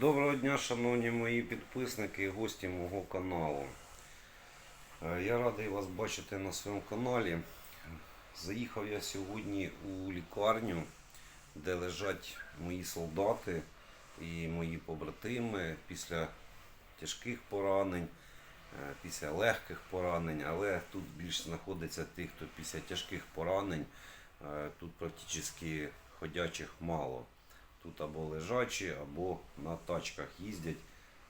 Доброго дня, шановні мої підписники і гості мого каналу. Е, Я радий вас бачити на своєму каналі. Заїхав я сьогодні у лікарню, де лежать мої солдати і мої побратими після тяжких поранень, е, після легких поранень, але тут більш знаходиться тих, хто після тяжких поранень. Е, Тут практично ходячих мало. Тут або лежачі, або на тачках їздять.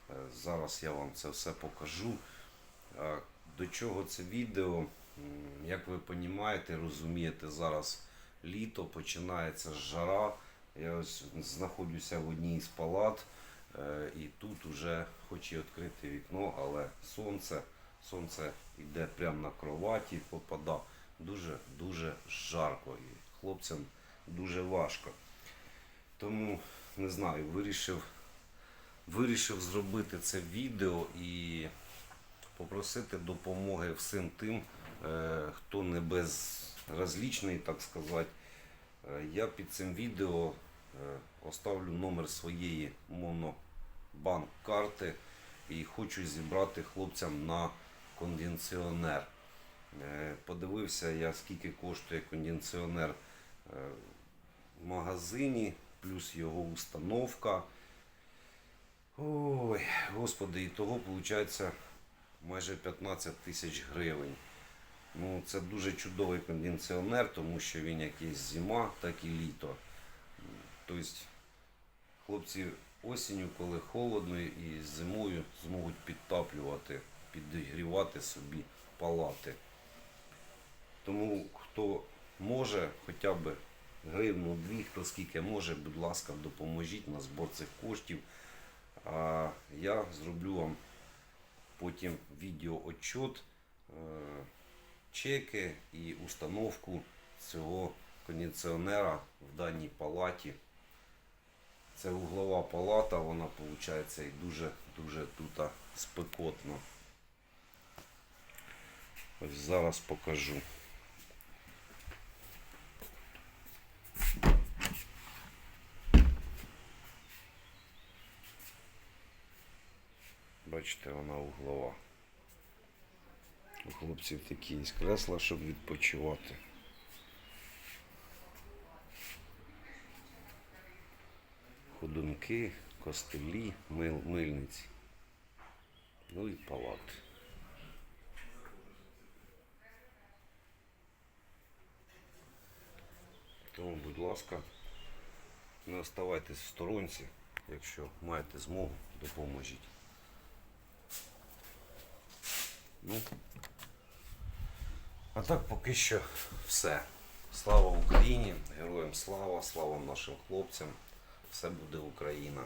Е, Зараз я вам це все покажу. Е, До чого це відео? Як ви розумієте, розумієте, зараз літо, починається жара. Я ось знаходжуся в одній з палат, е, і тут вже хоч і відкрите вікно, але сонце, сонце йде прямо на кроваті, попада. Дуже дуже жарко і хлопцям дуже важко. Тому не знаю, вирішив, вирішив зробити це відео і попросити допомоги всім тим, е, хто не безразлічний, так сказати. Е, Я під цим відео е, оставлю номер своєї монобанк-карти і хочу зібрати хлопцям на кондиціонер. Подивився я, скільки коштує кондиціонер в магазині, плюс його установка. Ой, господи, і того виходить майже 15 тисяч гривень. Ну, це дуже чудовий кондиціонер, тому що він як є зима, так і літо. Тобто, хлопці осінню, коли холодно, і зимою зможуть підтаплювати, підігрівати собі палати. Тому хто може, хоча б гривну, дві, хто скільки може, будь ласка, допоможіть на збор цих коштів. А я зроблю вам потім відеоотчет, е, чеки і установку цього кондиціонера в даній палаті. Це углова палата, вона виходить і дуже-дуже тут спекотно. Ось зараз покажу. Бачите, вона углова. У хлопців такі є кресла, щоб відпочивати. Ходунки, костелі, мил, мильниці. Ну і палати. Тому, будь ласка, не оставайтесь в сторонці, якщо маєте змогу, допоможіть. Ну, а так поки що все. Слава Україні, героям слава, слава нашим хлопцям. Все буде Україна.